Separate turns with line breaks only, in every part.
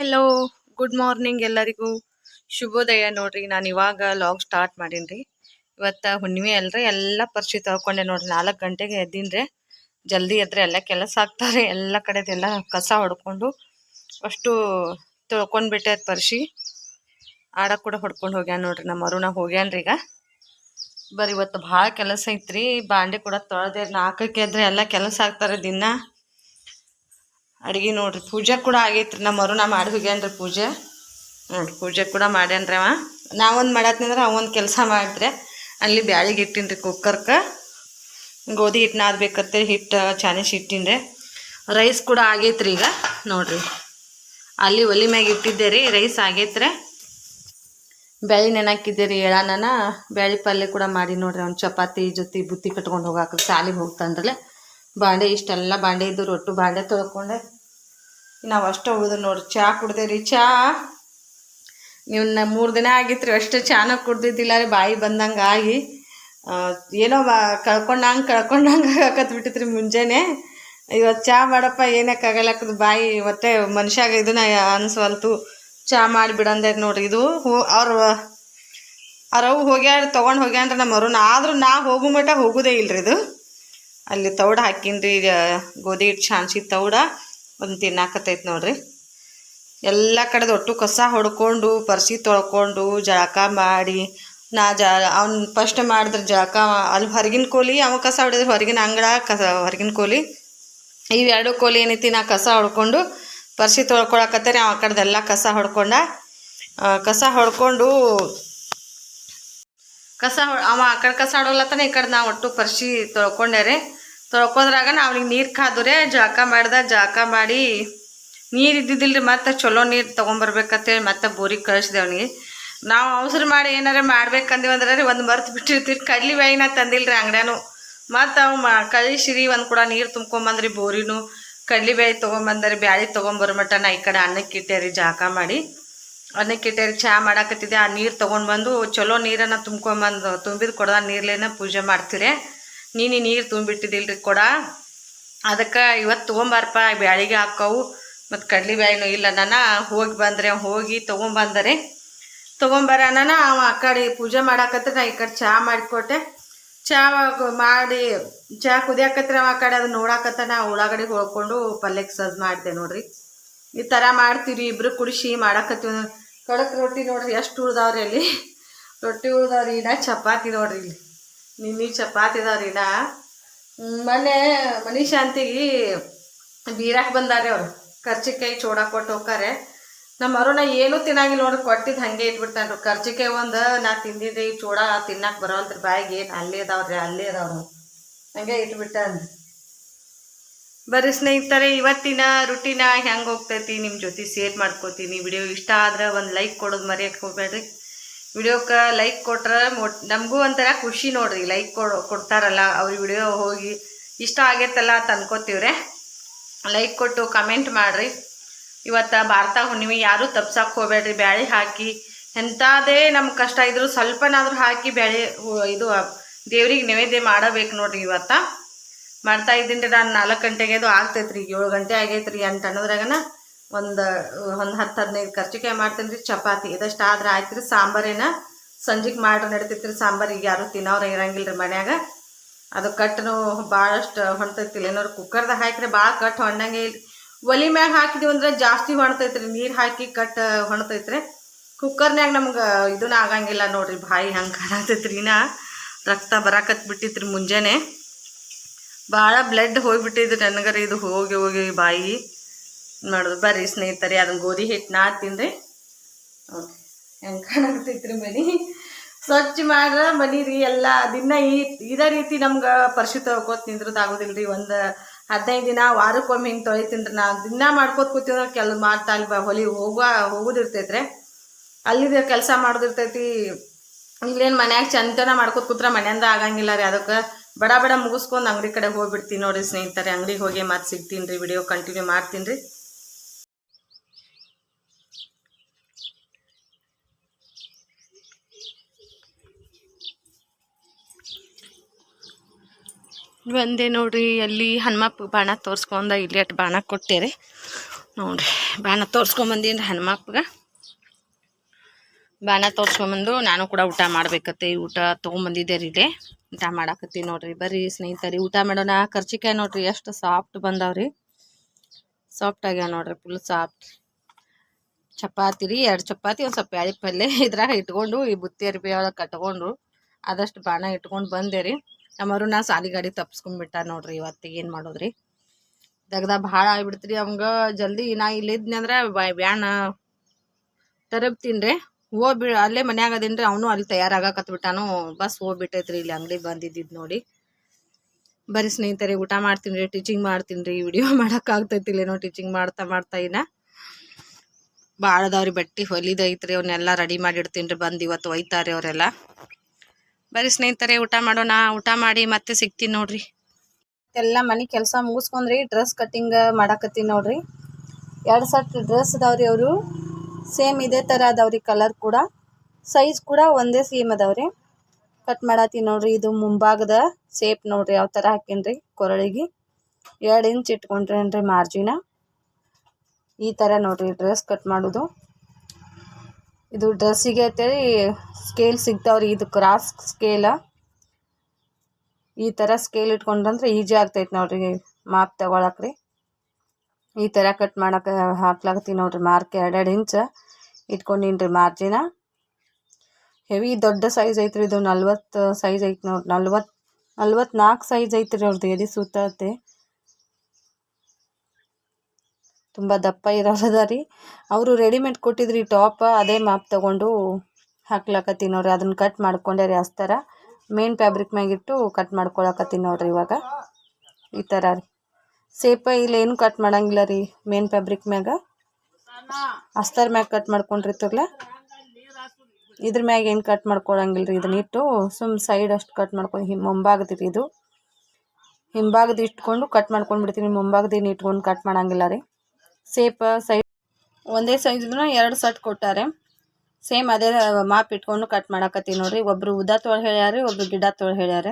Hello good morning ಎಲ್ಲರಿಗೂ. ಶುಭೋದಯ ನೋಡ್ರಿ, ನಾನು ಇವಾಗ ಲಾಗ್ ಸ್ಟಾರ್ಟ್ ಮಾಡೀನಿ ಇವತ್ತು ಹುಣ್ಣಿಮೆ ಅಲ್ರಿ, ಎಲ್ಲ ಪರಿಚಯ ತಗೊಂಡೆ ನೋಡ್ರಿ. ನಾಲ್ಕು ಗಂಟೆಗೆ ಎದ್ದೀನ್ರಿ ಜಲ್ದಿ ಎದ್ರೆ ಎಲ್ಲ ಕೆಲಸ ಆಗ್ತಾರೆ ಎಲ್ಲ ಕಡೆದೆಲ್ಲ ಕಸ ಹೊಡ್ಕೊಂಡು ಅಷ್ಟು ತೊಳ್ಕೊಂಡ್ಬಿಟ್ಟೆ ಪರ್ಶಿ. ಆಡ ಕೂಡ ಹೊಡ್ಕೊಂಡು ಹೋಗ್ಯಾನ ನೋಡ್ರಿ ನಮ್ಮ ಅರುಣ ಹೋಗ್ಯಾನ್ರಿ ಈಗ. ಬರೀ ಇವತ್ತು ಭಾಳ ಕೆಲಸ ಐತ್ರಿ. ಬಾಂಡೆ ಕೂಡ ತೊಳೆದೆ ನಾಲ್ಕಕ್ಕೆ ಎದ್ರೆ ಎಲ್ಲ ಕೆಲಸ ಆಗ್ತಾರೆ ದಿನ. ಅಡ್ಗೆ ನೋಡ್ರಿ, ಪೂಜೆ ಕೂಡ ಆಗೈತ್ರಿ. ನಮ್ಮ ನಾ ಮಾಡಿ ಹೋಗ್ಯಾನ್ರಿ ಪೂಜೆ. ನೋಡ್ರಿ, ಪೂಜೆ ಕೂಡ ಮಾಡ್ಯಾನ್ರಿ ಅವ. ನಾವೊಂದು ಮಾಡತ್ನಂದ್ರೆ ಅವೊಂದು ಕೆಲಸ ಮಾಡಿದ್ರೆ ಅಲ್ಲಿ ಬ್ಯಾಳಿಗೆ ಇಟ್ಟಿನ್ರಿ ಕುಕ್ಕರ್ಗೆ ಗೋಧಿ ಹಿಟ್ಟು ನಾದ್ಬೇಕಂತೇಳಿ ಹಿಟ್ಟು, ಚಾನಿಸ್ ಇಟ್ಟಿನ್ರಿ. ರೈಸ್ ಕೂಡ ಆಗೈತ್ರಿ ಈಗ, ನೋಡ್ರಿ. ಅಲ್ಲಿ ಒಲಿ ಮ್ಯಾಗ ಇಟ್ಟಿದ್ದೆ ರೀ, ರೈಸ್ ಆಗೈತ್ರಿ. ಬ್ಯಾಳಿ ನೆನಾಕಿದ್ದೆ ರೀ, ಎಳಾನನ. ಬ್ಯಾಳಿ ಪಲ್ಯ ಕೂಡ ಮಾಡಿ ನೋಡ್ರಿ, ಅವ್ನು ಚಪಾತಿ ಜೊತೆ ಬುತ್ತಿ ಕಟ್ಕೊಂಡು ಹೋಗಾಕ ಸಾಲಿಗೆ ಹೋಗ್ತಾನ್ರಲ್ಲ. ಬಾಂಡೆ ಇಷ್ಟೆಲ್ಲ ಬಾಂಡೆ ಇದ್ದು ರೊಟ್ಟು ಬಾಂಡೆ ತೊಳ್ಕೊಂಡೆ. ನಾವು ಅಷ್ಟು ಉಳಿದು ನೋಡ್ರಿ ಚಹಾ ಕುಡ್ದೆ ರೀ ಚಹಾ ನೀವು ಮೂರು ದಿನ ಆಗಿತ್ತು ರೀ ಅಷ್ಟು ಚಾನ ಕುಡ್ದಿದ್ದಿಲ್ಲ ರೀ, ಬಾಯಿ ಬಂದಂಗೆ ಆಗಿ. ಏನೋ ಬಾ, ಕಳ್ಕೊಂಡಂಗೆ ಕಳ್ಕೊಂಡಂಗೆ ಆಗಕತ್ ಬಿಟ್ಟಿತ್ತು ರೀ ಮುಂಜಾನೆ. ಇವತ್ತು ಚಹಾ ಮಾಡಪ್ಪ ಏನಕ್ಕೆ ಏನಕ್ಕಾಗಲ್ಲಕ್ಕದ ಬಾಯಿ, ಮತ್ತೆ ಮನುಷ್ಯಾಗ ಇದನ್ನ ಅನ್ಸಲ್ತು ಚಹಾ ಮಾಡಿಬಿಡಂದೆ ನೋಡ್ರಿ, ಇದು ಹೋ, ಅವ್ರು ಅವ್ರವು ಹೋಗ್ಯಾರ, ತೊಗೊಂಡು ಹೋಗ್ಯಾನ್ರಿ ನಮ್ಮ ಅವ್ರನ್ನ ಆದರೂ ನಾ ಹೋಗೋ ಮಟ್ಟ ಹೋಗೋದೇ ಇಲ್ರಿ ಇದು. ಅಲ್ಲಿ ತೌಡ ಹಾಕಿನ್ರಿ ಗೋಧಿ ಹಿಟ್ಟು ಛಾನ್ಸಿ ತೌಡ ಒಂದು ತಿನ್ನಾಕತ್ತೈತೆ ನೋಡ್ರಿ. ಎಲ್ಲ ಕಡೆದು ಒಟ್ಟು ಕಸ ಹೊಡ್ಕೊಂಡು, ಪರ್ಸಿ ತೊಳ್ಕೊಂಡು, ಜಳಕ ಮಾಡಿ, ನಾ ಜ ಅವ್ನು ಫಸ್ಟ್ ಮಾಡಿದ್ರೆ ಜಳಕ ಅಲ್ಲಿ ಹೊರಗಿನ ಕೋಲಿ, ಅವ ಕಸ ಹೊಡೆದ್ರೆ ಹೊರಗಿನ ಅಂಗಡ, ಕಸ ಹೊರಗಿನ ಕೋಲಿ. ಇವೆರಡು ಕೋಲಿ ಏನೈತಿ, ನಾ ಕಸ ಹೊಡ್ಕೊಂಡು, ಪರ್ಸಿ ತೊಳ್ಕೊಳಕತ್ತಾರೆ, ಅವ ಆ ಕಡೆದೆಲ್ಲ ಕಸ ಹೊಡ್ಕೊಂಡ ಕಸ ಹೊಡ್ಕೊಂಡು, ಕಸ ಅವ ಆ ಕಡೆ ಕಸ ಹೊಡೋಲತ್ತಾನ, ಈ ಕಡೆ ನಾವು ಒಟ್ಟು ಪರ್ಸಿ ತೊಳ್ಕೊಂಡೆ ರೀ ನಾ ಅವ್ನಿಗೆ ನೀರು ಕಾದ್ರೆ ಜಳಕ ಮಾಡ್ದೆ ಜಳಕ ಮಾಡಿ. ನೀರು ಇದ್ದಿದ್ದಿಲ್ರಿ ಮತ್ತೆ ಚಲೋ ನೀರು ತೊಗೊಂಬರ್ಬೇಕಂತೇಳಿ ಮತ್ತೆ ಬೋರಿಗೆ ಕಳಿಸಿದೆ ಅವನಿಗೆ. ನಾವು ಅವಸರ ಮಾಡಿ ಏನಾರ ಮಾಡ್ಬೇಕಂದೀವಿ ಅಂದ್ರೆ ರೀ ಒಂದು ಮರ್ತು ಬಿಟ್ಟಿರ್ತೀವಿ ಕಡ್ಲಿ ಬಾಯಿನ ತಂದಿಲ್ರಿ ಅಂಗಡ್ಯಾನು. ಮತ್ತು ಅವು ಮಾ ಕಳಿಸಿರಿ ಒಂದು ಕೂಡ ನೀರು ತುಂಬ್ಕೊಂಬಂದ್ರಿ ಬೋರಿನೂ. ಕಡ್ಲಿ ಬೇಳೆ ತೊಗೊಂಬಂದ್ರಿ, ಬ್ಯಾಳಿ ತೊಗೊಂಬರ್ಮಟ ನಾ ಈ ಕಡೆ ಅನ್ನಕ್ಕೆ ಇಟ್ಟೆ ರೀ ಜಳಕ ಮಾಡಿ. ಅನ್ನಕ್ಕೆ ಇಟ್ಟೆ ರೀ ಚಹಾ ಮಾಡಾಕತ್ತಿದ್ದೆ, ಆ ನೀರು ತೊಗೊಂಡು ಬಂದು ಚಲೋ ನೀರನ್ನು ತುಂಬ್ಕೊಂಬಂದು ತುಂಬಿದ ಕೊಡದ ನೀರ್ಲೇನ ಪೂಜೆ ಮಾಡ್ತೀರಿ. ನೀನು ನೀರು ತುಂಬಿಟ್ಟಿದ್ದಿಲ್ರಿ ಕೊಡ. ಅದಕ್ಕೆ ಇವತ್ತು ತೊಗೊಂಬಾರಪ್ಪ ಬ್ಯಾಳಿಗೆ ಹಾಕವು, ಮತ್ತು ಕಡ್ಲಿ ಬ್ಯಾಳಿನೂ ಇಲ್ಲ. ನಾನು ಹೋಗಿ ಬಂದರೆ, ಹೋಗಿ ತೊಗೊಂಬಂದರೆ ತೊಗೊಂಬರ. ನಾನು ಅವ ಆ ಕಡೆ ಪೂಜೆ ಮಾಡಾಕತ್ರ ನಾ ಈ ಕಡೆ ಚಹಾ ಮಾಡಿಕೊಟ್ಟೆ. ಚಹಾ ಮಾಡಿ ಚಹಾ ಕುದಿಯಾಕತ್ರ ಆ ಕಡೆ ಅದು ನೋಡಾಕತ್ತ ನಾ ಉಳ್ಳಾಗಡೆ ಹೊಳ್ಕೊಂಡು ಪಲ್ಯಕ್ಕೆ ಸಜ್ ಮಾಡಿದೆ ನೋಡ್ರಿ. ಈ ಥರ ಮಾಡ್ತೀವಿ ಇಬ್ಬರು ಕುಡಿಸಿ ಮಾಡಾಕತ್ತೀವಿ. ಕಡಕ್ ರೊಟ್ಟಿ ನೋಡ್ರಿ ಎಷ್ಟು ಉಳ್ದಾವ್ರಿ ಅಲ್ಲಿ. ರೊಟ್ಟಿ ಉಳ್ದಾವ್ರಿ, ಇನ್ನ ಚಪಾತಿ ನೋಡ್ರಿ ಇಲ್ಲಿ. ನಿನ್ನೆ ಚಪಾತಿ ಇದಾವ್ರಿ ಹ್ಮ್, ಮೊನ್ನೆ ಮನಿ ಶಾಂತಿಗೆ ಬೀರಾಕ್ ಬಂದಾರೆ ಅವರು. ಕರ್ಚಿಕಾಯಿ ಚೂಡ ಕೊಟ್ಟು ಹೋಗ್ತಾರೆ ನಮ್ಮ ಅರುಣ ಏನೂ ತಿನ್ನಂಗಿಲ್ಲ ನೋಡ್ರಿ ಕೊಟ್ಟಿದ್ದು ಹಾಗೆ ಇಟ್ಬಿಡ್ತಾನೆ ಕರ್ಚಿಕಾಯಿ ಒಂದು ನಾ ತಿಂದಿದ್ದೆ ಈ ಚೂಡ ತಿನ್ನಕ್ಕೆ ಬರೋಲ್ತ್ರಿ ಬಾಯಿಗೆ ಏನು ಅಲ್ಲೇ ಅದಾವ್ರಿ ಅಲ್ಲೇ ಅದಾವ್ರು ಹಂಗೆ ಇಟ್ಬಿಟ್ಟಾನ ಬರ್ರಿ ಸ್ನೇಹಿತರೆ ಇವತ್ತಿನ ರುಟೀನ ಹೆಂಗೆ ಹೋಗ್ತೈತಿ ನಿಮ್ಮ ಜೊತೆ ಶೇರ್ ಮಾಡ್ಕೋತೀನಿ. ವಿಡಿಯೋ ಇಷ್ಟ ಆದ್ರೆ ಒಂದು ಲೈಕ್ ಕೊಡೋದು ಮರೆಯಕ್ಕೆ ಹೋಗ್ಬೇಡ್ರಿ ವಿಡಿಯೋಕ್ಕೆ ಲೈಕ್ ಕೊಟ್ರೆ ನಮಗೂ ಒಂಥರ ಖುಷಿ ನೋಡ್ರಿ ಲೈಕ್ ಕೊಡೋ ಕೊಡ್ತಾರಲ್ಲ, ಅವ್ರ ವಿಡಿಯೋ ಹೋಗಿ ಇಷ್ಟ ಆಗೈತಲ್ಲ ಅಂತ ಅನ್ಕೋತೀವ್ರೆ. ಲೈಕ್ ಕೊಟ್ಟು ಕಮೆಂಟ್ ಮಾಡಿರಿ. ಇವತ್ತು ಭಾರತ ಹುಣ್ಣಿಮೆ, ಯಾರೂ ತಪ್ಸಕ್ಕೆ ಹೋಗ್ಬೇಡ್ರಿ, ಬ್ಯಾಳೆ ಹಾಕಿ. ಎಂಥದೇ ನಮ್ಗೆ ಕಷ್ಟ ಇದ್ರು ಸ್ವಲ್ಪನಾದ್ರೂ ಹಾಕಿ ಬ್ಯಾಳೆ ಇದು ದೇವ್ರಿಗೆ ನೈವೇದ್ಯ ಮಾಡಬೇಕು ನೋಡ್ರಿ ಇವತ್ತು. ಮಾಡ್ತಾ ಇದ್ದೀನಿ ರೀ, ನಾನು ನಾಲ್ಕು ಗಂಟೆಗೆ ಅದು ಆಗ್ತೈತೆ ರೀ ಏಳು ಗಂಟೆ ಆಗೈತೆ ರೀ ಅಂತ ಅನ್ನೋದ್ರಾಗನ ಒಂದು ಒಂದು ಹತ್ತು ಹದಿನೈದು ಖರ್ಚಿಕಾಯಿ ಮಾಡ್ತೀನಿ ರೀ ಚಪಾತಿ. ಇದಷ್ಟು ಆದ್ರೆ ಆಯ್ತು ರೀ ಸಾಂಬಾರೇನ ಸಂಜೆಗೆ ಮಾಡ್ರೆ ನಡಿತೈತೆ ರೀ ಸಾಂಬಾರು ಈಗ ಯಾರು ತಿನ್ನೋರು ಇರಂಗಿಲ್ಲ ರೀ ಮನ್ಯಾಗ. ಅದು ಕಟ್ಟನು ಭಾಳಷ್ಟು ಹೊಣ್ತೈತಿಲ್ಲ ಏನಾರು ಕುಕ್ಕರ್ದಾಗ ಹಾಕಿದ್ರೆ ಭಾಳ ಕಟ್ಟು ಹೊಣ್ಣಂಗೆ ಇಲ್ಲ ಒಲಿ ಮ್ಯಾಗ ಹಾಕಿದ್ವಿ ಅಂದ್ರೆ ಜಾಸ್ತಿ ಹೊಣ್ತೈತಿ ರೀ ನೀರು ಹಾಕಿ ಕಟ್ ಹೊಣ್ತೈತಿ ರೀ ಕುಕ್ಕರ್ನ್ಯಾಗ ನಮ್ಗೆ ಇದನ್ನ ಆಗಂಗಿಲ್ಲ ನೋಡ್ರಿ, ಬಾಯಿ ಹಂಗೆ ರೀ ಇನ್ನ. ರಕ್ತ ಬರಾಕತ್ ಬಿಟ್ಟಿತ್ತು ಮುಂಜಾನೆ. ಭಾಳ ಬ್ಲಡ್ ಹೋಗಿಬಿಟ್ಟಿದ್ರಿ ನನಗರ, ಇದು ಹೋಗಿ ಹೋಗಿ ಬಾಯಿ. ಮಾಡೋದು. ಬರ್ರಿ ಸ್ನೇಹಿತರೆ ಅದನ್ನ ಗೋಧಿ ಹಿಟ್ಟು ಓಕೆ. ಹೆಂಗೆ ಕಾಣಕತ್ತೈತ್ರಿ ಮನಿ? ಸ್ವಚ್ಛ ಮಾಡ್ರ ಮನಿ ರೀ ಎಲ್ಲ ದಿನ ಈ, ಇದೇ ರೀತಿ ನಮ್ಗೆ ಪರಿಶು ತೊಳ್ಕೊತ ನಿಂದ್ರದ್ದು ಆಗೋದಿಲ್ಲ ರೀ ಒಂದು ಹದಿನೈದು ದಿನ, ವಾರಕ್ಕೊಮ್ಮೆ ಹಿಂಗೆ ತೊಳಿತೀನಿ ನಾ ದಿನ ಮಾಡ್ಕೋತ ಕೂತೀವಿ ಕೆಲ ಮಾಡ್ತಾ ಅಲ್ಲಿ ಬ ಹೊಲಿ ಹೋಗುವ, ಹೋಗೋದಿರ್ತೈತ್ರಿ. ಅಲ್ಲಿದ ಕೆಲಸ ಮಾಡೋದಿರ್ತೈತಿ. ಇಲ್ಲೇನು ಮನ್ಯಾಗ ಚಂತನ ಮಾಡ್ಕೋತ ಕೂತ್ರೆ ಮನೆಯಿಂದ ಆಗಂಗಿಲ್ಲ ರೀ. ಅದಕ್ಕೆ ಬಡ ಬಡ ಮುಗಿಸ್ಕೊಂಡು ಅಂಗಡಿ ಕಡೆ ಹೋಗ್ಬಿಡ್ತೀನಿ ನೋಡಿರಿ ಸ್ನೇಹಿತರೆ. ಅಂಗಡಿಗೆ ಹೋಗಿ ಮತ್ತೆ ಸಿಗ್ತೀನಿ ರೀ, ವಿಡಿಯೋ ಕಂಟಿನ್ಯೂ ಮಾಡ್ತೀನಿ ರೀ. ಬಂದೆ ನೋಡ್ರಿ, ಅಲ್ಲಿ ಹನುಮಪ್ಪ ಬಾಣ ತೋರಿಸ್ಕೊಂಡ ಇಲ್ಲಿ ಅಟ್ ಬಾಣ ಕೊಟ್ಟೆ ರೀ ನೋಡ್ರಿ, ಬಾಣ ತೋರ್ಸ್ಕೊಂಬಂದೀನಿ ಹನುಮಪ್ಪಗ ಬಾಣ ತೋರಿಸ್ಕೊಂಬಂದು ನಾನು ಕೂಡ ಊಟ ಮಾಡ್ಬೇಕತ್ತೆ, ಈ ಊಟ ತೊಗೊಂಬಂದಿದ್ದೆ ರೀ ಇಲ್ಲೇ. ಊಟ ಮಾಡಾಕತ್ತಿ ನೋಡ್ರಿ, ಬರ್ರಿ ಸ್ನೇಹಿತರಿ, ಊಟ ಮಾಡೋಣ. ಕರ್ಚಿಕಾಯಿ ನೋಡ್ರಿ, ಎಷ್ಟು ಸಾಫ್ಟ್ ಬಂದಾವ್ರಿ. ಸಾಫ್ಟ್ ಆಗ್ಯಾವ ನೋಡ್ರಿ ಫುಲ್ ಸಾಫ್ಟ್ ಚಪಾತಿ ರೀ, ಎರಡು ಚಪಾತಿ, ಒಂದು ಸ್ವಲ್ಪ ಬ್ಯಾಳಿ ಪಲ್ಯ ಇದ್ರಾಗ ಇಟ್ಕೊಂಡು, ಈ ಬುತ್ತಿ ಅರ್ಬಿ ಒಳಗೆ ಕಟ್ಕೊಂಡು, ಆದಷ್ಟು ಬಾಣ ಇಟ್ಕೊಂಡು ಬಂದೆ ರೀ. ನಮ್ಮರು ನಾ ಸಾಲಿ ಗಾಡಿ ತಪ್ಸ್ಕೊಂಡ್ಬಿಟ್ಟ ನೋಡ್ರಿ ಇವತ್ತಿಗೆ ಏನು ಮಾಡೋದ್ರಿ? ದಗ್ದ ಭಾಳ ಆಗ್ಬಿಡ್ತ್ರಿ ಅವಂಗ. ಜಲ್ದಿ ನಾ ಇಲ್ಲಿದ್ನಿ ಅಂದ್ರೆ ಬ್ಯಾಣ ತರಬ್ತೀನ್ರಿ ಹೋಗ್ಬಿ ಅಲ್ಲೇ ಮನ್ಯಾಗ ಅದೇನ್ರಿ, ಅವನು ಅಲ್ಲಿ ತಯಾರಾಗಕತ್ಬಿಟ್ಟಾನು ಬಸ್ ಹೋಗ್ಬಿಟ್ಟೈತ್ರಿ ಇಲ್ಲಿ ಅಂಗಡಿ ಬಂದಿದ್ದಿದ್ದು ನೋಡಿ. ಬರೀ ಸ್ನೇಹಿತರೆ, ಊಟ ಮಾಡ್ತೀನಿ ರೀ ಟೀಚಿಂಗ್ ಮಾಡ್ತೀನಿ ರೀ ವಿಡಿಯೋ ಮಾಡೋಕ್ಕಾಗ್ತೈತಿಲ್ಲೇನೋ ಟೀಚಿಂಗ್ ಮಾಡ್ತಾ ಮಾಡ್ತಾ ಇನ್ನ. ಭಾಳ ಅದಾವ್ರಿ ಬಟ್ಟೆ ಹೊಲಿದೈತ್ರಿ ಅವನ್ನೆಲ್ಲ ರೆಡಿ ಮಾಡಿ ಇಡ್ತೀನಿ ರೀ ಬಂದು ಇವತ್ತು ಒಯ್ತಾರೆ ಅವರೆಲ್ಲ. ಬರೀ ಸ್ನೇಹಿತರೆ, ಊಟ ಮಾಡೋಣ, ಊಟ ಮಾಡಿ ಮತ್ತೆ ಸಿಗ್ತೀನಿ ನೋಡ್ರಿ. ಎಲ್ಲ ಮನೆ ಕೆಲಸ ಮುಗಿಸ್ಕೊಂಡ್ರಿ ಡ್ರೆಸ್ ಕಟ್ಟಿಂಗ್ ಮಾಡಾಕತ್ತೀನಿ ನೋಡ್ರಿ. ಎರಡು ಸಟ್ ಡ್ರೆಸ್ ಅದಾವ್ರಿ ಅವರು. ಸೇಮ್ ಇದೇ ಥರ ಅದಾವ್ರಿ ಕಲರ್ ಕೂಡ. ಸೈಜ್ ಕೂಡ ಒಂದೇ ಸೇಮ್ ಅದಾವ್ರಿ. ಕಟ್ ಮಾಡತ್ತೀನಿ ನೋಡ್ರಿ, ಇದು ಮುಂಭಾಗದ ಸೇಪ್ ನೋಡ್ರಿ, ಯಾವ ಥರ ಹಾಕಿನ್ರಿ ಕೊರಳಿಗೆ. ಎರಡು ಇಂಚ್ ಇಟ್ಕೊಂಡ್ರೇನ್ರಿ ಮಾರ್ಜಿನ ಈ ಥರ ನೋಡ್ರಿ ಡ್ರೆಸ್ ಕಟ್ ಮಾಡೋದು. ಇದು ಡ್ರೆಸ್ಸಿಗೆ ಅಂತೇಳಿ ಸ್ಕೇಲ್ ಸಿಗ್ತಾವ್ರಿ ಇದು ಕ್ರಾಸ್ ಸ್ಕೇಲ ಈ ಥರ ಸ್ಕೇಲ್ ಇಟ್ಕೊಂಡ್ರಂದ್ರೆ ಈಜಿ ಆಗ್ತೈತೆ ನೋಡ್ರಿ ಮಾಪ್ ತಗೊಳಕ್ರಿ. ಈ ಥರ ಕಟ್ ಮಾಡಕ್ಕೆ ಹಾಕ್ಲಾಗತ್ತಿ ನೋಡ್ರಿ ಮಾರ್ಕ್ ಎರಡೆರಡು ಇಂಚ ಇಟ್ಕೊಂಡಿನ್ರಿ ಮಾರ್ಜಿನ ಹೆವಿ ದೊಡ್ಡ ಸೈಜ್ ಐತ್ರಿ ಇದು, ನಲ್ವತ್ತು ಸೈಜ್ ಐತಿ ನೋಡ್ರಿ ನಲ್ವತ್ತು ನಲ್ವತ್ನಾಲ್ಕು ಸೈಜ್ ಐತ್ರಿ ಅವ್ರದ್ದು ಎದಿ ಸುತ್ತತ್ತೆ. ತುಂಬ ದಪ್ಪ ಇರೋರದ ರೀ. ಅವರು ರೆಡಿಮೇಡ್ ಕೊಟ್ಟಿದ್ರಿ ಟಾಪ್ ಅದೇ ಮಾಪ್ ತಗೊಂಡು ಹಾಕ್ಲಾಕತ್ತೀನಿ ನೋಡ್ರಿ. ಅದನ್ನ ಕಟ್ ಮಾಡ್ಕೊಂಡೆ ರೀ ಅಸ್ತರ. ಮೇನ್ ಫ್ಯಾಬ್ರಿಕ್ ಮ್ಯಾಗಿಟ್ಟು ಕಟ್ ಮಾಡ್ಕೊಳಕತ್ತೀನಿ ನೋಡ್ರಿ ಇವಾಗ. ಈ ಥರ ರೀ. ಸೇಪ ಇಲ್ಲ ಏನು ಕಟ್ ಮಾಡಂಗಿಲ್ಲ ರೀ ಮೇನ್ ಫ್ಯಾಬ್ರಿಕ್ ಮ್ಯಾಗ. ಅಸ್ತರ್ ಮ್ಯಾಗ ಕಟ್ ಮಾಡ್ಕೊಂಡಿರ್ತಿರ್ಲ ಇದ್ರ ಮ್ಯಾಗ ಏನು ಕಟ್ ಮಾಡ್ಕೊಳಂಗಿಲ್ಲ ರೀ ಇದನ್ನ ಇಟ್ಟು ಸುಮ್ ಸೈಡ್ ಅಷ್ಟು ಕಟ್ ಮಾಡ್ಕೊಂಡು ಹಿಮ್ ಮುಂಭಾಗದ ಇದು. ಹಿಂಭಾಗದ ಇಟ್ಕೊಂಡು ಕಟ್ ಮಾಡ್ಕೊಂಡು ಬಿಡ್ತೀನಿ ಮುಂಭಾಗದಿನ ಇಟ್ಕೊಂಡು ಕಟ್ ಮಾಡಂಗಿಲ್ಲ ರೀ. ಸೇಪ್ ಸೈಡ್ ಒಂದೇ ಸೈಜ್ ಎರಡು ಸಟ್ ಕೊಟ್ಟಾರೆ. ಸೇಮ್ ಅದೇ ಮಾಪ್ ಇಟ್ಕೊಂಡು ಕಟ್ ಮಾಡಾಕತ್ತೀವಿ ನೋಡ್ರಿ. ಒಬ್ರು ಉದ್ದ ತೊಳ್ ಹೇಳ್ಯಾರಿ, ಒಬ್ರು ಗಿಡ ತೊಳ್ ಹೇಳ್ಯಾರ.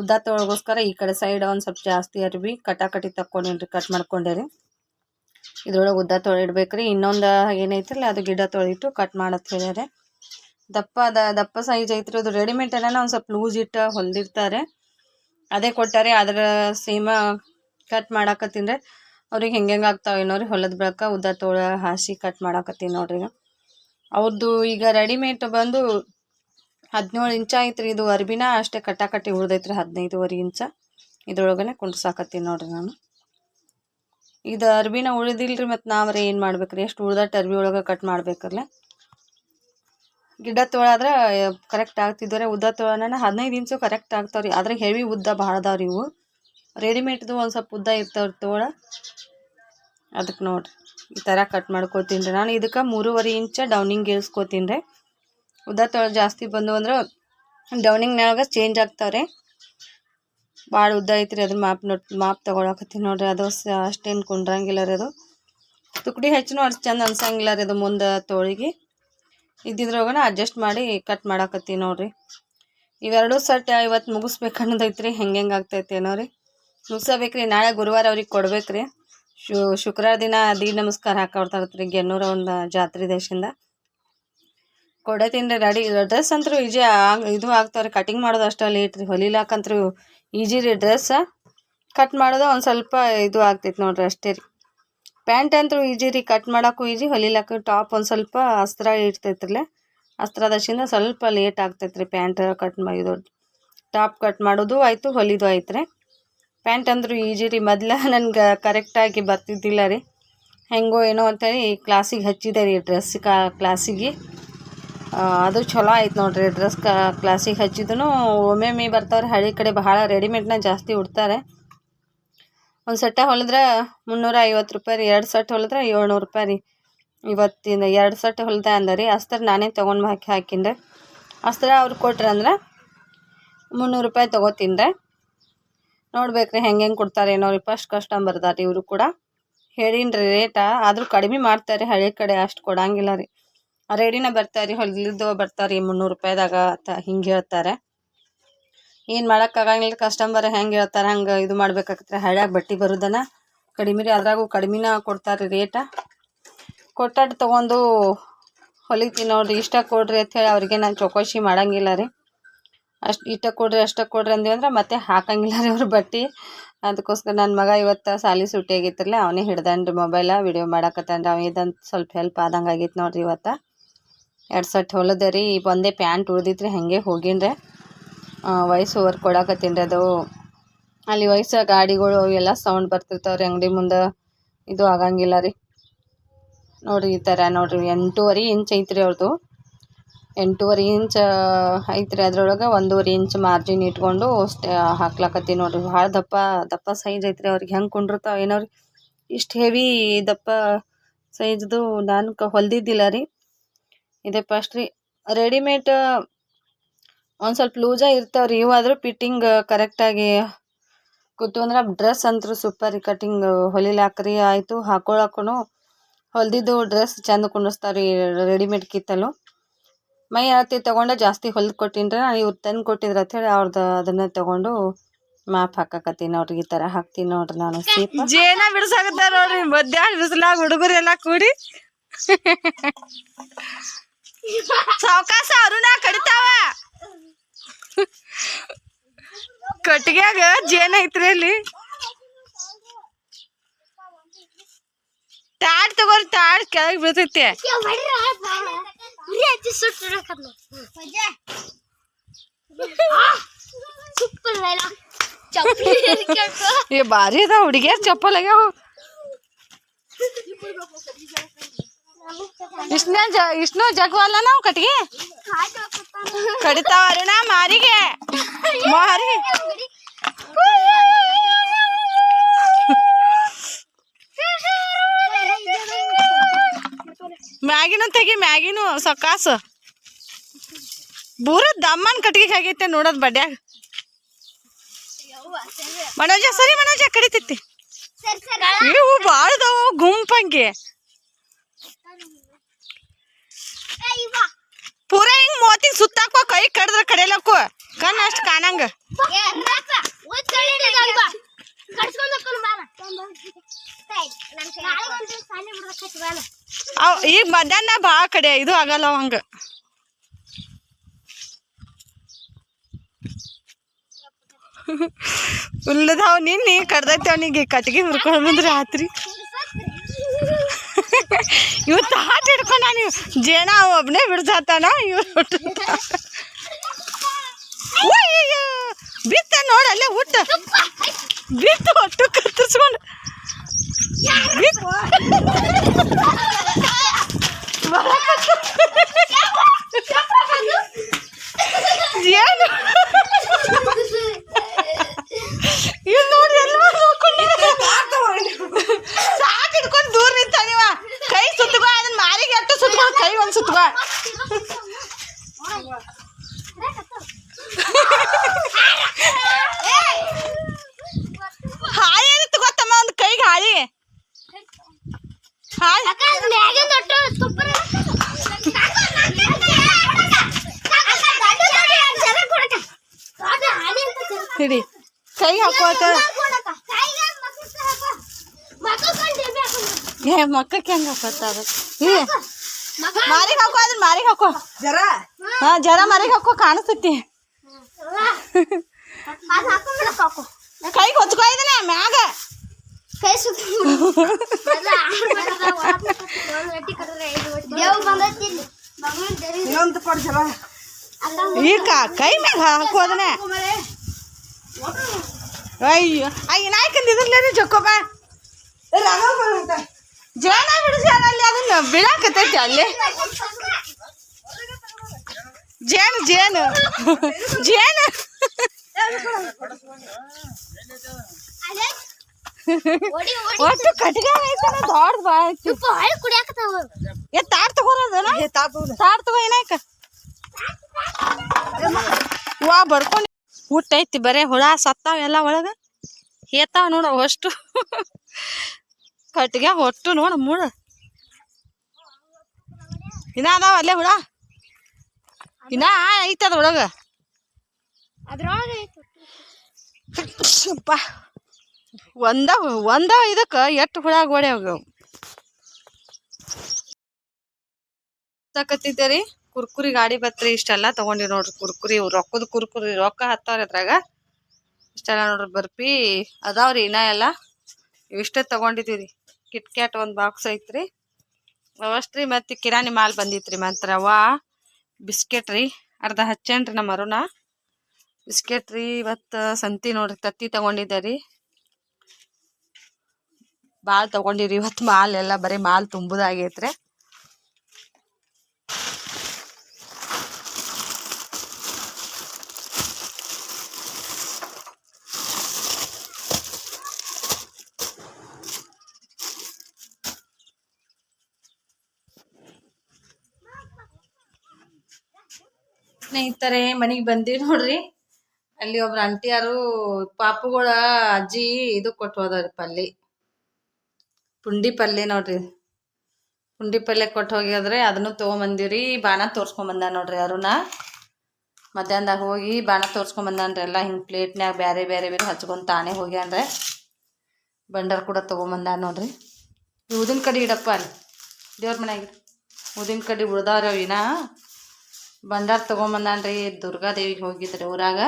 ಉದ್ದ ತೊಳಗೋಸ್ಕರ ಈ ಕಡೆ ಸೈಡ್ ಒಂದು ಸ್ವಲ್ಪ ಜಾಸ್ತಿ ಅರ್ಬಿ ಕಟಾಕಟಿ ತಕ್ಕೊಂಡಿನ್ರಿ, ಕಟ್ ಮಾಡ್ಕೊಂಡೆ ರೀ ಇದ್ರೊಳಗೆ ಉದ್ದ ತೊಳಿಡ್ಬೇಕ್ರಿ ಇನ್ನೊಂದು, ಏನೈತ್ರಲ್ಲ, ಅದು ಗಿಡ ತೊಳಿಟ್ಟು ಕಟ್ ಮಾಡತ್ ಹೇಳ್ಯಾರೆ. ದಪ್ಪ ಅದ, ದಪ್ಪ ಸೈಜ್ ಐತ್ರಿ. ಅದು ರೆಡಿಮೇಡ್ ಎಲ್ಲ ಒಂದು ಸ್ವಲ್ಪ ಲೂಸ್ ಇಟ್ಟು ಹೊಲ್ದಿರ್ತಾರೆ. ಅದೇ ಕೊಟ್ಟಾರೆ, ಅದರ ಸೇಮ ಕಟ್ ಮಾಡಾಕತ್ತೀನಿ ಅವ್ರಿಗೆ ಹೆಂಗೆ ಹೆಂಗೆ ಆಗ್ತಾವೆ ಏನೋ ಹೊಲದ ಬೆಳಕ ಉದ್ದ ತೋಳ ಹಾಸಿ ಕಟ್ ಮಾಡಾಕತ್ತೀನಿ ನೋಡ್ರಿ ಅವ್ರದ್ದು ಈಗ ರೆಡಿಮೇಡ್ ಬಂದು ಹದಿನೇಳು ಇಂಚ ಐತ್ರಿ, ಇದು ಅರ್ಬಿನ ಅಷ್ಟೇ ಕಟ್ಟಾಕಟ್ಟಿ ಉಳ್ದೈತ್ರಿ ಹದಿನೈದುವರೆ ಇಂಚ. ಇದ್ರೊಳಗನೆ ಕುಂಡ್ಸಾಕತ್ತೀನಿ ನೋಡ್ರಿ ನಾನು. ಇದು ಅರ್ಬಿನ ಉಳಿದಿಲ್ರಿ ಮತ್ತು ನಾವ್ರೆ ಏನು ಮಾಡ್ಬೇಕ್ರಿ? ಎಷ್ಟು ಉಳ್ದಟ್ಟು ಅರ್ಬಿ ಒಳಗೆ ಕಟ್ ಮಾಡ್ಬೇಕಲ್ಲ ಗಿಡ ತೋಳಾದ್ರೆ ಕರೆಕ್ಟ್ ಆಗ್ತಿದ್ದಾರೆ ಉದ್ದ ತೋಳನ ಹದಿನೈದು ಇಂಚು ಕರೆಕ್ಟ್ ಆಗ್ತಾವ್ರಿ ಆದ್ರೆ ಹೆವಿ ಉದ್ದ ಭಾಳ ಅದಾವ್ರಿ ಇವು. ರೆಡಿಮೇಡ್ದು ಒಂದು ಸ್ವಲ್ಪ ಉದ್ದ ಇರ್ತಾವ್ರಿ ತೋಳ. ಅದಕ್ಕೆ ನೋಡ್ರಿ, ಈ ಥರ ಕಟ್ ಮಾಡ್ಕೋತೀನಿ ರೀ. ನಾನು ಇದಕ್ಕೆ ಮೂರುವರೆ ಇಂಚ ಡೌನಿಂಗ್ ಇಳಿಸ್ಕೋತೀನಿ ರೀ. ಉದ್ದ ತೋಳ ಜಾಸ್ತಿ ಬಂದು ಅಂದ್ರೆ ಡೌನಿಂಗ್ನಾಗ ಚೇಂಜ್ ಆಗ್ತಾವ್ರೆ. ಭಾಳ ಉದ್ದ ಐತ್ರಿ ಅದ್ರ ಮಾಪ್ ನೋಟ್ ಮಾಪ್ ತೊಗೊಳಕತ್ತೀನಿ ನೋಡ್ರಿ. ಅದು ಅಷ್ಟೇನು ಕುಂಡ್ರಂಗಿಲ್ಲ ರೀ ಅದು. ತುಕಡಿ ಹೆಚ್ಚಿನೂ ಅಷ್ಟು ಚಂದ ಅನ್ಸಂಗಿಲ್ಲ ರೀ ಅದು ಮುಂದೆ ತೋಳಿಗೆ. ಇದ್ದಿದ್ರೊಳಗನ ಅಡ್ಜಸ್ಟ್ ಮಾಡಿ ಕಟ್ ಮಾಡಾಕತ್ತೀನಿ ನೋಡ್ರಿ. ಇವೆರಡೂ ಸರ್ಟ್ ಇವತ್ತು ಮುಗಿಸ್ಬೇಕು ಅನ್ನೋದೈತ್ರಿ ಹೆಂಗೆ ಹೆಂಗೆ ಆಗ್ತೈತೆ ಏನೋ ರೀ. ಮುಗಿಸಬೇಕ್ರಿ ನಾಳೆ ಗುರುವಾರ ಅವ್ರಿಗೆ ಕೊಡ್ಬೇಕ್ರಿ. ಶು, ಶುಕ್ರವಾರ ದಿನ ದೀಡ್ ನಮಸ್ಕಾರ ಹಾಕೊಡ್ತಾರತ್ರಿ ಗೆನ್ನೂರ ಒಂದು ಜಾತ್ರೆ ದೇಶದಿಂದ. ಕೊಡತೀನಿ ರೆಡಿ. ಡ್ರೆಸ್ ಅಂತೂ ಈಜಿ ಇದು ಆಗ್ತಾವ್ರಿ, ಕಟಿಂಗ್ ಮಾಡೋದು ಅಷ್ಟೇ ಲೇಟ್ ರೀ. ಹೊಲಿಲಾಕಂತ್ರು ಈಜಿ ರೀ ಡ್ರೆಸ್. ಕಟ್ ಮಾಡೋದು ಒಂದು ಸ್ವಲ್ಪ ಇದು ಆಗ್ತೈತೆ ನೋಡ್ರಿ ಅಷ್ಟೇ ರೀ. ಪ್ಯಾಂಟ್ ಅಂತೂ ಈಜಿ ರೀ, ಕಟ್ ಮಾಡೋಕ್ಕೂ ಈಜಿ ಹೊಲಿಲಾಕ ಟಾಪ್ ಒಂದು ಸ್ವಲ್ಪ ಅಸ್ತ್ರ ಇರ್ತೈತ್ರಲ್ಲೇ ಅಸ್ತ್ರ ದಶಿಂದ ಸ್ವಲ್ಪ ಲೇಟ್ ಆಗ್ತೈತೆ ರೀ ಪ್ಯಾಂಟ್ ಕಟ್ ಇದು ಟಾಪ್ ಕಟ್ ಮಾಡೋದು ಆಯಿತು, ಹೊಲಿದು ಆಯ್ತು ರೀ ಪ್ಯಾಂಟ್ ಅಂದ್ರೂ ಈಜಿ ರೀ. ಮೊದ್ಲು ನನ್ಗೆ ಕರೆಕ್ಟಾಗಿ ಬರ್ತಿದ್ದಿಲ್ಲ ರೀ. ಹೆಂಗೋ ಏನೋ ಅಂತೇಳಿ ಕ್ಲಾಸಿಗೆ ಹಚ್ಚಿದೆ ರೀ ಡ್ರೆಸ್ ಕಾ ಕ್ಲಾಸಿಗೆ ಅದು ಚಲೋ ಆಯ್ತು ನೋಡಿರಿ. ಡ್ರೆಸ್ ಕ ಕ್ಲಾಸಿಗೆ ಹಚ್ಚಿದ್ರು ಒಮ್ಮೊಮ್ಮೆ ಬರ್ತಾವ್ರೆ. ಹಳ್ಳಿ ಕಡೆ ಬಹಳ ರೆಡಿಮೇಡ್ನ ಜಾಸ್ತಿ ಉಡ್ತಾರೆ. ಒಂದು ಸೆಟ್ಟ ಹೊಲಿದ್ರೆ ಮುನ್ನೂರ ಐವತ್ತು ರೂಪಾಯಿ ರೀ. ಎರಡು ಸೆಟ್ ಹೊಲಿದ್ರೆ ಏಳ್ನೂರು ರೂಪಾಯಿ ರೀ. ಇವತ್ತಿನ ಎರಡು ಸೆಟ್ ಹೊಲಿದೆ ಅಂದ ರೀ. ಅಸ್ತ್ರ ನಾನೇ ತೊಗೊಂಡು ಹಾಕಿ ಹಾಕಿನ್ರಿ. ಅಸ್ತ್ರ ಅವ್ರು ಕೊಟ್ರಂದ್ರೆ ಮುನ್ನೂರು ರೂಪಾಯಿ ತೊಗೋತೀನಿ ರೀ ನೋಡ್ಬೇಕ್ರಿ ಹೆಂಗೆ ಹೆಂಗೆ ಕೊಡ್ತಾರೆ ಏನೋ ರೀ ಫಸ್ಟ್ ಕಸ್ಟಮರ್ ರೀ ಇವರು ಕೂಡ. ಹೇಳಿನ್ರಿ ರೀ ರೇಟ ಆದರೂ ಕಡಿಮೆ ಮಾಡ್ತಾರೆ ಹಳೆ ಕಡೆ ಅಷ್ಟು ಕೊಡಂಗಿಲ್ಲ ರೀ. ರೆಡಿನ ಬರ್ತಾರೆ ಹೊಲಿದ್ದು ಬರ್ತಾರೆ ಮುನ್ನೂರು ರೂಪಾಯಿದಾಗ ಅಂತ ಹಿಂಗೆ ಹೇಳ್ತಾರೆ. ಏನು ಮಾಡೋಕ್ಕಾಗಂಗಿಲ್ಲ ಕಸ್ಟಮರ್ ಹೆಂಗೆ ಹೇಳ್ತಾರೆ ಹಂಗೆ ಇದು ಮಾಡ್ಬೇಕಾಗತ್ತೆ ಹಳ್ಯಾಗ ಬಟ್ಟೆ ಬರೋದನ್ನ ಕಡಿಮೆ ರೀ, ಅದ್ರಾಗೂ ಕಡಿಮೆನ ಕೊಡ್ತಾರೆ ರೇಟ ಕೊಟ್ಟಾಟ ತೊಗೊಂಡು ಹೊಲಿತೀನಿ ನೋಡ್ರಿ, ಇಷ್ಟ ಕೊಡ್ರಿ ಅಂತ ಹೇಳಿ ಅವ್ರಿಗೆ ನಾನು ಚೌಕಾಶಿ ಮಾಡಂಗಿಲ್ಲ ರೀ. ಅಷ್ಟು ಇಷ್ಟ ಕೊಡ್ರಿ, ಅಷ್ಟ ಕೊಡ್ರಿ ಅಂದ್ವಿ ಅಂದ್ರೆ ಮತ್ತೆ ಹಾಕಂಗಿಲ್ಲ ರೀ ಅವ್ರ ಬಟ್ಟೆ. ಅದಕ್ಕೋಸ್ಕರ ನನ್ನ ಮಗ ಇವತ್ತು ಸಾಲಿ ಸುಟ್ಟಿ ಆಗಿತ್ತಲ್ಲ ಅವನೇ ಹಿಡ್ದಾನ್ರಿ ಮೊಬೈಲ ವಿಡಿಯೋ ಮಾಡಕತ್ತಾನ್ರಿ. ಅವ ಇದಂತ ಸ್ವಲ್ಪ ಹೆಲ್ಪ್ ಆದಂಗೆ ಆಗೈತೆ ನೋಡ್ರಿ ಇವತ್ತು. ಎರಡು ಸಟ್ ಹೊಲದ ರೀ ಒಂದೇ ಪ್ಯಾಂಟ್ ಉಳ್ದಿತ್ರಿ ಹಾಗೆ ಹೋಗಿನ್ರೆ. ವಯಸ್ಸು ಓವರ್ ಕೊಡಾಕತ್ತೀನಿ ರೀ ಅದು. ಅಲ್ಲಿ ವಯಸ್ಸ, ಗಾಡಿಗಳು ಎಲ್ಲ ಸೌಂಡ್ ಬರ್ತಿರ್ತಾವ್ರಿ, ಅಂಗಡಿ ಮುಂದೆ ಇದು ಆಗಂಗಿಲ್ಲ ರೀ. ನೋಡ್ರಿ ಈ ಥರ ನೋಡ್ರಿ, ಎಂಟೂವರೆ ಇಂಚ್ ಐತ್ರಿ ಅವ್ರದ್ದು ಎಂಟೂವರೆ ಇಂಚ್ ಐತ್ರಿ ಅದ್ರೊಳಗೆ ಒಂದೂವರೆ ಇಂಚ್ ಮಾರ್ಜಿನ್ ಇಟ್ಕೊಂಡು ಅಷ್ಟೇ ಹಾಕ್ಲಕತ್ತೀನಿ ನೋಡಿರಿ. ಭಾಳ ದಪ್ಪ ದಪ್ಪ ಸೈಜ್ ಐತ್ರಿ ಅವ್ರಿಗೆ. ಹೆಂಗೆ ಕುಂಡಿರ್ತಾವ ಏನೋ ಇಷ್ಟು ಹೆವಿ ದಪ್ಪ ಸೈಜ್ದು ನಾನು ಕ, ಹೊಲ್ದಿದ್ದಿಲ್ಲ ರೀ. ಇದೇ ಫಸ್ಟ್ ರೀ. ರೆಡಿಮೇಡ್ ಒಂದು ಸ್ವಲ್ಪ ಲೂಜ ರೀ. ಇವು ಆದರೂ ಫಿಟ್ಟಿಂಗ್ ಕರೆಕ್ಟಾಗಿ ಕೂತು ಅಂದ್ರೆ ಡ್ರೆಸ್ ಅಂತೂ ಸೂಪರ್ ರೀ. ಕಟಿಂಗ್ ಹೊಲಿಲಾಕ್ರಿ ಆಯಿತು ಹಾಕೊಳ್ಳಕ್ಕೂ ಹೊಲ್ದಿದ್ದು ಡ್ರೆಸ್ ಚೆಂದ ಕುಂಡಿಸ್ತಾವ್ರಿ ರೆಡಿಮೇಡ್ ಕಿತ್ತಲು. ಮೈ ಅಳತೆ ತೊಗೊಂಡು ಜಾಸ್ತಿ ಹೊಲ್ದು ಕೊಟ್ಟಿನ್ರ ಇವ್ರು ತಂದು ಕೊಟ್ಟಿದ್ರು ಅಂತ ಹೇಳಿ ಅವ್ರದ್ದು ಅದನ್ನ ತಗೊಂಡು ಮಾಪ್ ಹಾಕಕತ್ತೀನಿ ನೋಡ್ರಿ, ಈ ಥರ ಹಾಕ್ತೀನಿ ನೋಡ್ರಿ ನಾನು ಜೇನ ಬಿಡ್ಸಾಕತ್ತಾರ ನೋಡ್ರಿ, ಮಧ್ಯಾಹ್ನ ಬಿಸಿಲಾಗ ಹುಡುಗರು ಎಲ್ಲ ಕೂಡಿ. ಸಾವಕಾಶ ಅರುಣ ಕಡಿತಾವ. ಕಟ್ಟಿಗ್ಯಾಗ ಜೇನ ಐತ್ರಿ ಅಲ್ಲಿ. ತಾಡ್ ತಗೋರಿ, ತಾಡ್ ಕೆಳಗೆ ಬೀಳ್ತೈತಿ. ಏ ಭಾರಿ ಅದ ಹುಡುಗಿಯರ್ ಚಪ್ಪಲ್ ಆಗ್ಯಾವ ಇಷ್ಟ್ನ ಜ ಇಷ್ಟ್ನು ಜಗವಲ್ಲ ನಾವು ಕಟ್ಗೆ ಕಡಿತಾವ ಅರುಣ ಮಾರಿಗೆ ಮಾರಿ ಮ್ಯಾಗಿನ ತೆಗಿ ಮ್ಯಾಗಿನೂ ಸಕಾಸ ಬೂರ ದಮ್ಮನ್ ಕಟ್ಗೆ ಆಗೈತೆ ನೋಡೋದ್ ಬಡ್ಯಾಗ. ಮನೋಜ, ಸರಿ ಮನೋಜ ಕಡಿತೈತಿ ಇವು ಭಾಳ ಅದಾವ, ಗುಂಪಂಗೆ. ಪೂರ ಹಿಂಗ್ ಮೋತಿಗ್ ಸುತ್ತಾಕೋ ಕೈ ಕಡ್ದ್ರ ಕಡಿಯಲಕ್ಕು ಕಣ್ಣು ಅಷ್ಟು ಕಾಣಂಗ. ಅವ್ ಈಗ ಮಧ್ಯಾಹ್ನ ಭಾಳ ಕಡೆ, ಇದು ಆಗಲ್ಲ ಹಂಗ. ಉಲ್ಲದಾವ್ ನಿನ್ನೆ ಕಡ್ದೈತಿ ಅವನಿಗೆ ಕಟ್ಗೆ ಹುರ್ಕೊಂಡ್ ಬಂದ್ರೆ ರಾತ್ರಿ. ಇವ್ ತಾಟ್ ಹಿಡ್ಕೊಂಡ ನೀವು ಜೇನ ಅವ ಒಬ್ನೇ ಬಿಡ್ಸಾತಾನ ಇವ್ರು ಬಿತ್ತ ನೋಡ ಅಲ್ಲೇ ಹುಟ್ಟ ಬಿತ್ತ ಒಟ್ಟು ಕತ್ತರಿಸ್ಕೊಂಡು ಏನು ಇವ್ ನೋಡಿ ಎಲ್ಲ ಸಾಕ್ ಹಿಡ್ಕೊಂಡು ದೂರ ನಿಂತ ನೀವ ಕೈ ಸುತ್ತಗೋ ಅದನ್ನ ಮಾರಿಗೆ ಅಟ್ಟು ಸುತ್ತಗೋ ಕೈ ಒಂದ್ ಸುತ್ತಗೋ ಹಾಳಿ ಏನಿತ್ತು ಗೊತ್ತಮ್ಮ ಒಂದು ಕೈಗೆ ಹಾಳಿ ಹಾಳಿ ಹಿಡಿ ಕೈ ಹಾಕೋತ ಏ ಮಕ್ಕಕ್ಕೆ ಹೆಂಗ ಹಾಕೋತಾರ ಏ ಮಾರಿಗೆ ಹಾಕೋ ಅದನ್ನ ಮಾರಿಗೆ ಹಾಕೋ
ಜರ
ಹಾ ಜರ ಮಾರಿಗೆ ಹಾಕೋ ಕಾಣಿಸ್ತೈತಿ ಕೈಗೆ ಹೊಚ್ಕೋ ಇದನ್ನ ಮ್ಯಾಗ
ಕೈ ಸುತ್ತ ದೇವ್ ಬಂದೈತಿ
ಇನ್ನೊಂದು ಕೊಡು ಜರ
ಈಗ ಕೈ ಮ್ಯಾಗ ಹಾಕೋ ಅದನ್ನ ಅಯ್ಯೋ ಅಯ್ಯ ನಾಯ್ಕಂದ ಇದ್ರಲ್ಲೇ ಜಕ್ಕೋಬ
ಏ, ರಾಘವ ಬಂದಂತ.
ಜೇನ ಬಿಡಿಸ್ಯಾನ ಅಲ್ಲಿ ಅದನ್ನ ಬಿಡಾಕತೈತಿ ಅಲ್ಲಿ. ಜೇನು ಜೇನು ಜೇನು
ಓಡಿ
ಒಟ್ಟು ಕಟ್ಗೆ ಐತನ ದೊಡ್ಡ ಬಾ ಐತಿ.
ಹೊಳಿ ಕುಡಿಯಾಕತ್ತಾವ
ಏ ತಾಟ್ ತಗೋರೋದನ
ಏ.
ತಾಟ್ ತಗೋ ಏನಾಯ್ಕ ವಾ ಬರ್ಕೊಂಡು. ಹುಟ್ಟೈತಿ ಐತಿ ಬರೇ ಹುಳ ಸತ್ತಾವ ಎಲ್ಲ ಒಳಗ. ಹೇತಾವ ನೋಡ ಅಷ್ಟು. ಕಟ್ಗೆ ಒಟ್ಟು ನೋಡ ಮೂಡ ಇನ್ನ ಅದಾವ ಅಲ್ಲೇ ಹುಳ? ಇನ್ನ ಐತದ ಒಳಗ
ಅದ್ರೊಳಗ
ಒಂದ ಒಂದ ಇದಕ್ಕೆ ಎಷ್ಟು ಹುಳ ಗೋಡ್ಯಾವ ತಕತ್ತಿದ್ದೀರಿ ಕುರ್ಕುರಿ ಗಾಡಿ ಬತ್ರಿ ಇಷ್ಟೆಲ್ಲ ತಗೊಂಡಿ ನೋಡ್ರಿ ಕುರ್ಕುರಿ. ರೊಕ್ಕದ ಕುರ್ಕುರಿ ರೊಕ್ಕ ಹತ್ತಾವ್ರಿ ಅದ್ರಾಗ ಇಷ್ಟೆಲ್ಲ ನೋಡ್ರಿ ಬರ್ಪಿ. ಅದಾವ್ರಿ ಇನ್ನ ಎಲ್ಲ. ಇವಿಷ್ಟೇ ತಗೊಂಡಿದ್ದೀವಿ ಕಿಟ್ ಕ್ಯಾಟ್ ಒಂದು ಬಾಕ್ಸ್ ಐತ್ರಿ. ಅವಷ್ಟ್ರಿ ಮತ್ತೆ ಕಿರಾಣಿ ಮಾಲ್ ಬಂದಿತ್ರಿ ಮತ್ತು ರವಾ, ಬಿಸ್ಕೆಟ್ ರೀ, ಅರ್ಧ ಹಚ್ಚೇನ್ರಿ ನಮ್ಮ ಅರುಣ. ಬಿಸ್ಕೆಟ್ ರೀ, ಇವತ್ತು ಸಂತಿ ನೋಡ್ರಿ, ತತ್ತಿ ತಗೊಂಡಿದ್ದೆ ರೀ. ಭಾಳ ತಗೊಂಡಿರಿ ಇವತ್ತು ಮಾಲ್, ಎಲ್ಲ ಬರೀ ಮಾಲ್ ತುಂಬುದಾಗೈತ್ರಿ. ಸ್ನೇಹಿತರೆ, ಮನೆಗೆ ಬಂದೀವಿ ನೋಡ್ರಿ. ಅಲ್ಲಿ ಒಬ್ರು ಅಂಟಿಯಾರು, ಪಾಪುಗಳ ಅಜ್ಜಿ ಇದು ಕೊಟ್ಟು ಹೋದ್ರಿ ಪಲ್ಲಿ ಪುಂಡಿ ಪಲ್ಯ ನೋಡ್ರಿ. ಪುಂಡಿ ಪಲ್ಯ ಕೊಟ್ಟು ಹೋಗಿದ್ರೆ ಅದನ್ನು ತೊಗೊಂಬಂದಿವ್ರಿ, ಬಾಣ ತೋರ್ಸ್ಕೊಂಬಂದ ನೋಡ್ರಿ ಅರುಣ. ಮಧ್ಯಾಹ್ನದಾಗ ಹೋಗಿ ಬಾಣ ತೋರ್ಸ್ಕೊಂಬಂದಾನ್ರಿ ಎಲ್ಲ, ಹಿಂಗೆ ಪ್ಲೇಟ್ನ್ಯಾಗ ಬೇರೆ ಬೇರೆ ಬೇರೆ ಹಚ್ಕೊಂಡು ತಾನೇ ಹೋಗ್ಯಾನ್ರೆ. ಬಂಡರ್ ಕೂಡ ತೊಗೊಂಬಂದ ನೋಡ್ರಿ. ಊದಿನ ಕಡಿ ಇಡಪ್ಪ ಅಲ್ಲಿ. ದೇವ್ರ ಮನ್ಯಾಗ ಊದಿನ ಕಡಿ ಉಳ್ದಾವ್ರಿ ಅವ್ ತಗೊಂಬಂದಾನ ರೀ ತೊಗೊಂಬಂದಾನ್ರಿ, ದುರ್ಗಾದೇವಿಗೆ ಹೋಗಿದ್ರಿ ಊರಾಗ.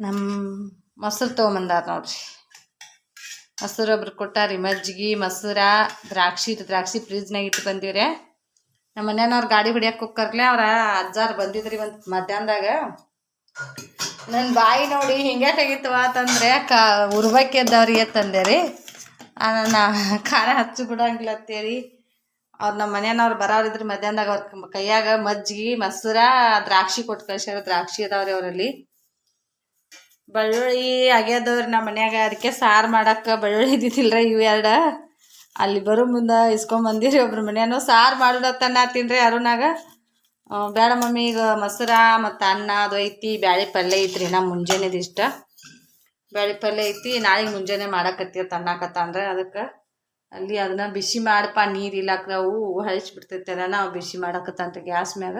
ನಮ್ಮ ಮೊಸರು ತೊಗೊಂಬಂದಾರ ನೋಡ್ರಿ. ಮೊಸರು ಒಬ್ರು ಕೊಟ್ಟಾರಿ, ಮಜ್ಜಿಗೆ, ಮೊಸರ, ದ್ರಾಕ್ಷಿ ದ್ರಾಕ್ಷಿ ಫ್ರಿಜ್ನಾಗ ಇಟ್ಟು ಬಂದಿವ್ರಿ. ನಮ್ಮ ಮನೆಯವ್ರು ಗಾಡಿ ಹೊಡಿಯಕ್ಕೆ ಹೋಗ್ಕರ್ಲೆ ಅವ್ರ ಅಜ್ಜಾರು ಬಂದಿದ್ರಿ ಒಂದು ಮಧ್ಯಾಹ್ನದಾಗ ನನ್ನ ಬಾಯಿ ನೋಡಿ ಹಿಂಗೆ ತೆಗಿತವ ಅಂತಂದ್ರೆ ಕ ಉರ್ಬೇಕೆದ್ದವ್ರಿಗೆ ತಂದೆ ರೀ. ನಾ ಖಾರ ಹಚ್ಚಿ ಬಿಡೋಂಗಿಲ್ಲ ಅಂತೇಳಿ. ಅವ್ರು ನಮ್ಮ ಮನೆಯವ್ರು ಬರೋರಿದ್ರು ಮಧ್ಯಾಹ್ನದಾಗ ಅವ್ರ ಕೈಯಾಗ ಮಜ್ಜಿಗೆ ಮೊಸರ, ದ್ರಾಕ್ಷಿ ಕೊಟ್ಟು ಕಳ್ಸ್ಯಾರ, ದ್ರಾಕ್ಷಿ ಅದಾವ್ರಿ ಅವರಲ್ಲಿ. ಬೆಳ್ಳುಳ್ಳಿ ಆಗ್ಯದವ್ರಿ ನಮ್ಮ ಮನ್ಯಾಗ ಅದಕ್ಕೆ ಸಾರು ಮಾಡಕ್ಕೆ ಬೆಳ್ಳುಳ್ಳಿ ಇದ್ದಿದ್ದಿಲ್ಲ ಇವು ಎರಡು. ಅಲ್ಲಿ ಬರೋ ಮುಂದೆ ಇಸ್ಕೊಂಬಂದಿರಿ ಒಬ್ರ ಮನ್ಯಾನು, ಸಾರು ಮಾಡೋದತ್ತನ್ನ ತಿನ್ರಿ ಅರುಣಾಗ. ಬೇಡ ಮಮ್ಮಿ, ಈಗ ಮೊಸರ ಮತ್ತು ಅನ್ನ ಅದು ಐತಿ, ಬ್ಯಾಳಿ ಪಲ್ಯ ಐತ್ರಿ ನಮ್ಮ ಮುಂಜಾನೆದಿಷ್ಟ ಬ್ಯಾಳೆ ಪಲ್ಯ ಐತಿ, ನಾಳೆಗೆ ಮುಂಜಾನೆ ಮಾಡಕತ್ತಿ ತನ್ನಕತ್ತ ಅಂದ್ರೆ ಅದಕ್ಕೆ. ಅಲ್ಲಿ ಅದನ್ನ ಬಿಸಿ ಮಾಡಪ್ಪ ನೀರು ಇಲ್ಲಾಕ್ರ ಅವು ಹಳಿಸ್ಬಿಡ್ತೈತೆ ನಾವು ಬಿಸಿ ಮಾಡಕತ್ತಂತ ಗ್ಯಾಸ್ ಮ್ಯಾಗ.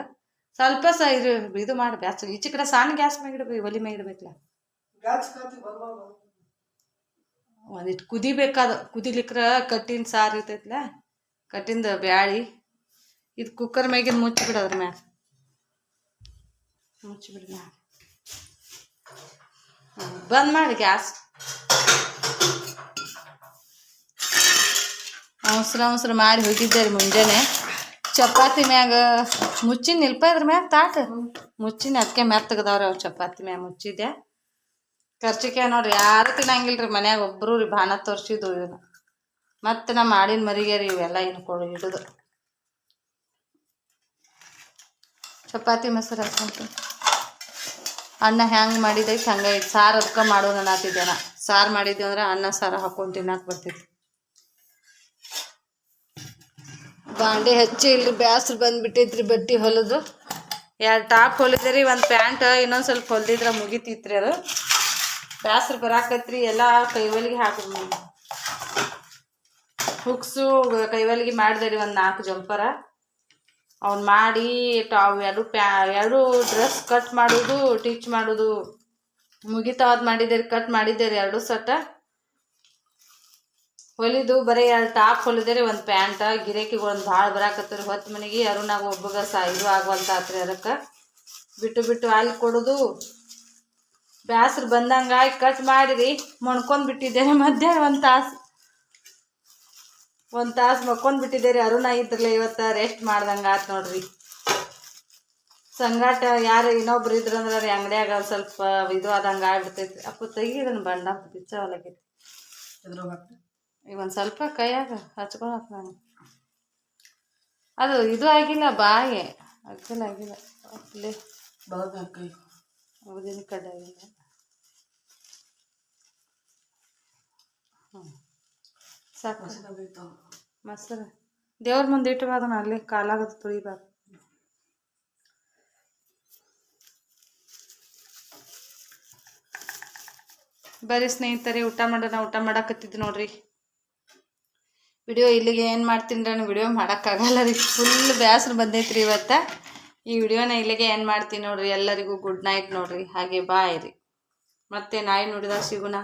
ಸ್ವಲ್ಪ ಸ ಇದು ಇದು ಮಾಡಿ ಬ್ಯಾಸ್ ಈಚೆ ಕಡೆ ಸಣ್ಣ ಗ್ಯಾಸ್ ಮ್ಯಾಗ ಇಡ್ಬೇಕು ಒಲಿ ಮ್ಯಾಗ ಇಡ್ಬೇಕಲ್ಲ ಒಂದಿಟ್ಟು ಕುದಿಬೇಕಾದ ಕುದಿಲಿಕ್ರ ಕಟ್ಟಿನ ಸಾರು ಇರ್ತೈತಲ್ಲ ಕಟ್ಟಿಂದ ಬ್ಯಾಳಿ. ಇದು ಕುಕ್ಕರ್ ಮ್ಯಾಗಿಂದ ಮುಚ್ಚಿಬಿಡ ಅದ್ರ ಮ್ಯಾಗ. ಮುಚ್ಚಿಬಿಡ ಮ್ಯಾಗ. ಬಂದ್ ಮಾಡಿ ಗ್ಯಾಸ್ ಅವಸರ ಅವಸರ ಮಾಡಿ ಹೋಗಿದ್ದೆ ರೀ ಮುಂಜಾನೆ. ಚಪಾತಿ ಮ್ಯಾಗ ಮುಚ್ಚಿನ ನಿಲ್ಪ ಇದ್ರ ಮ್ಯಾಗ ತಾಟ. ಮುಚ್ಚಿನ ಅದಕ್ಕೆ ಮೆತ್ತಗದವ್ರಿ ಅವ್ರು ಚಪಾತಿ ಮ್ಯಾಗ ಮುಚ್ಚಿದ್ದೆ ಖರ್ಚಿಕೆ ನೋಡ್ರಿ ಯಾರು ತಿನ್ನಂಗಿಲ್ಲ ರೀ ಮನ್ಯಾಗ ಒಬ್ಬರು ರೀ ಬಾಣ ತೋರಿಸಿದ್ದು ಇದನ್ನ ಮತ್ತೆ ನಾ ಮಾಡಿನ ಮರಿಗೆ ರೀ ಇವೆಲ್ಲ ಕೊಡು ಇಡುದು ಚಪಾತಿ ಮೊಸರು ಹಾಕೊಂತು ಅನ್ನ ಹ್ಯಾಂಗೆ ಮಾಡಿದೈತೆ ಹಂಗೆ ಸಾರು ಅದಕ್ಕೆ ಮಾಡೋಣ ಅನ್ನತ್ತಿದ್ದೆ ನಾ. ಸಾರು ಮಾಡಿದ್ವಿ ಅಂದ್ರೆ ಅನ್ನ ಸಾರು ಹಾಕೊಂಡು ತಿನ್ನಕ್ಕೆ ಬರ್ತಿತ್ತು. ಬಾಂಡೆ ಹಚ್ಚಿ ಇಲ್ರಿ, ಬ್ಯಾಸ್ರು ಬಂದ್ಬಿಟ್ಟೈತ್ರಿ ಬಟ್ಟೆ ಹೊಲದು. ಎರಡು ಟಾಪ್ ಹೊಲಿದ್ರಿ, ಒಂದು ಪ್ಯಾಂಟ್, ಇನ್ನೊಂದು ಸ್ವಲ್ಪ ಹೊಲಿದ್ರೆ ಮುಗಿತಿತ್ರಿ ಅದು. ಬ್ಯಾಸ್ರು ಬರಾಕತ್ರಿ, ಎಲ್ಲ ಕೈವಲಿಗೆ ಹಾಕಿದ್ವಿ ಹುಕ್ಸು ಕೈವಲ್ಗೆ ಮಾಡಿದೆ ಒಂದು ನಾಲ್ಕು ಜಂಪರ. ಅವ್ನು ಮಾಡಿ ಟಾವ್ ಎರಡು ಪ್ಯಾ, ಎರಡು ಡ್ರೆಸ್ ಕಟ್ ಮಾಡೋದು, ಟಿಚ್ ಮಾಡೋದು. ಮುಗಿತಾವದ್ ಮಾಡಿದ್ದೆ ಕಟ್ ಮಾಡಿದ್ದೆ ರೀ ಎರಡು ಸಟ. ಹೊಲಿದು ಬರೀ ಎರಡು ಟಾಪ್ ಹೊಲಿದೆ ರೀ ಒಂದು ಪ್ಯಾಂಟ ಒಂದು ಭಾಳ ಬರಾಕತ್ತೀರಿ. ಹೊತ್ತು ಮನೆಗೆ ಅರುಣಾಗ ಒಬ್ಬಗ ಸಾಯಿದು ಇದು ಆತ್ರಿ ಅದಕ್ಕೆ ಬಿಟ್ಟು ಬಿಟ್ಟು ಅಲ್ಲಿ ಕೊಡೋದು. ಬ್ಯಾಸ್ರು ಬಂದಂಗಾಗಿ ಕಟ್ ಮಾಡಿರಿ, ಮೊಣ್ಕೊಂಡು ಬಿಟ್ಟಿದ್ದೇನೆ ಮಧ್ಯಾಹ್ನ ಒಂದು ತಾಸು. ಒಂದು ತಾಸು ಮಕ್ಕೊಂಡು ಬಿಟ್ಟಿದ್ದೀರಿ. ಅರುಣ ಇದ್ರಲ್ಲ ಇವತ್ತು ರೆಸ್ಟ್ ಮಾಡ್ದಂಗೆ ಆತು ನೋಡ್ರಿ. ಸಂಗಾಟ ಯಾರು ಇನ್ನೊಬ್ರು ಇದ್ರಂದ್ರೆ ರೀ ಅಂಗಡಿಯಾಗ ಸ್ವಲ್ಪ ಇದು ಆದಂಗೆ ಆಗ್ಬಿಡ್ತೈತಿ ಅಪ್ಪ ತೆಗಿದನ್ ಬಂಡ ಬಿಚ್ಚವಲಾಗೈತಿ ಈಗ ಒಂದು ಸ್ವಲ್ಪ ಕೈಯಾಗ ಹಚ್ಕೊಳಕ್ ನಾನು. ಅದು ಇದು ಆಗಿಲ್ಲ ಬಾಯಿ. ಅಕ್ಕಲ್ ಆಗಿಲ್ಲ. ಅಲ್ಲೇ. ಉದಿನ ಕಡೆ ಆಗಿಲ್ಲ. ಹ್ಞೂ ಸಾಕು. ಮೊಸರು. ದೇವ್ರ ಮುಂದೆ ಇಟ್ಟಬಾರ್ದು ಅಲ್ಲಿ ಕಾಲಾಗದು ತುಳಿಬಾರ್ದು. ಬರೀ ಸ್ನೇಹಿತರಿ ಊಟ ಮಾಡೋಣ ಊಟ ಮಾಡಕತ್ತಿದ್ದು ನೋಡ್ರಿ. ವಿಡಿಯೋ ಇಲ್ಲಿಗೆ ಏನು ಮಾಡ್ತೀನಿ ನಾನು ವಿಡಿಯೋ ಮಾಡೋಕ್ಕಾಗಲ್ಲ ರೀ. ಫುಲ್ ಬೇಸರ ಬಂದೈತ್ರಿ ಇವತ್ತು. ಈ ವಿಡಿಯೋನ ಇಲ್ಲಿಗೆ ಏನು ಮಾಡ್ತೀನಿ ನೋಡ್ರಿ, ಎಲ್ಲರಿಗೂ ಗುಡ್ ನೈಟ್ ನೋಡ್ರಿ. ಹಾಗೆ ಬಾಯ್ ರೀ. ಮತ್ತೆ ನಾಯಿ ನುಡಿದ ಸಿಗೋಣ